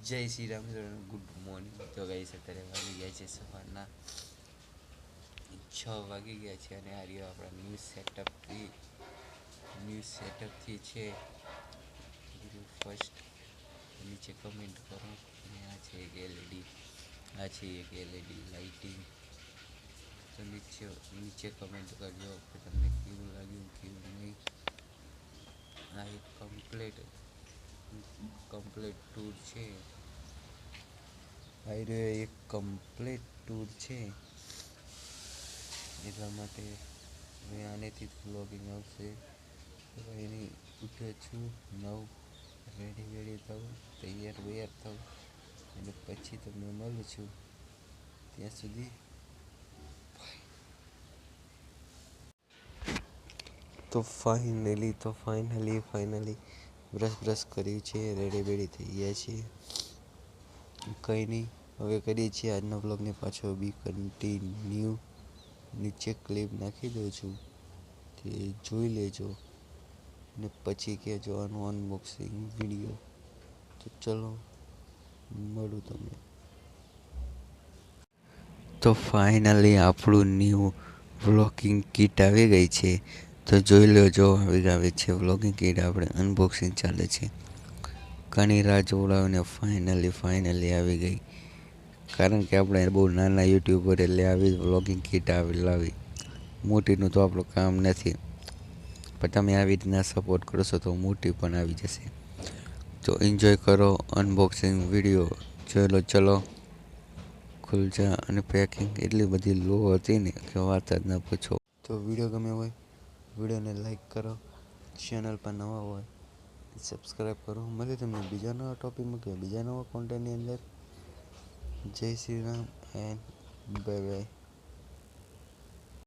જય Shri Ram good morning. તો ગઈ અત્યારે વાગી ગયા છે સવારના છ વાગી ગયા છે અને આ રહ્યો આપણા ન્યૂઝ સેટઅપથી ન્યૂઝ સેટઅપથી છે ફર્સ્ટ નીચે કમેન્ટ કરો. અને આ છે એક એલઈડી આ છે એક એલઈડી લાઇટિંગ તો નીચે નીચે કમેન્ટ કરજો કે તમને કેવું લાગ્યું, કેવું નહીં. આ એક કમ્પ્લેટ કમ્પ્લીટ ટૂર છે. રહ્યો એક કમ્પ્લીટ ટૂર છે. એટલા માટે હવે આનેથી બ્લોગિંગ આવશે. એની ઉઠ્યો છું, નવ રેડી વેડી થવું, તૈયાર, વૈયાર થવું. અને પછી તમને મળું છું. ત્યાં સુધી તો ફાઇનલી તો ફાઇનલી ફાઇનલી બ્રશ બ્રશ કર્યું છે, રેડી બેડી થઈ ગયા છીએ કંઈ નહીં, હવે કરીએ છીએ આજના બ્લોગને પાછો. બી કન્ટિન્યુ નીચે ક્લિપ નાખી દઉં છું, તે જોઈ લેજો. ને પછી કહેજો આનું અનબોક્સિંગ વીડિયો તો ચલો, મળું તમને. તો ફાઇનલી આપણું ન્યૂ વ્લોગિંગ કીટ આવી ગઈ છે. તો જોઈ લેજો આવી આવે છે વ્લોગિંગ કીટ આપણે અનબોક્સિંગ ચાલે છે. ઘણી રાહ જોવડાવીને ફાઇનલી ફાઇનલી આવી ગઈ. કારણ કે આપણે બહુ નાના યુટ્યુબર એટલે આવી વ્લોગિંગ કીટ આવી લાવી. મોટીનું તો આપણું કામ નથી. પણ તમે આવી રીતના સપોર્ટ કરશો તો મોટી પણ આવી જશે. તો એન્જોય કરો અનબોક્સિંગ વીડિયો જોઈ લો, ચલો. ખુલજા અને પેકિંગ એટલી બધી લો હતી ને કે વાત જ ન પૂછો. તો વીડિયો ગમે હોય વિડીયોને લાઈક કરો, ચેનલ પર નવા હોય સબસ્ક્રાઈબ કરો. મળે તમને બીજા નવા ટોપિકમાં કે બીજા નવા કોન્ટેન્ટની અંદર. Jai Shri Ram and bye bye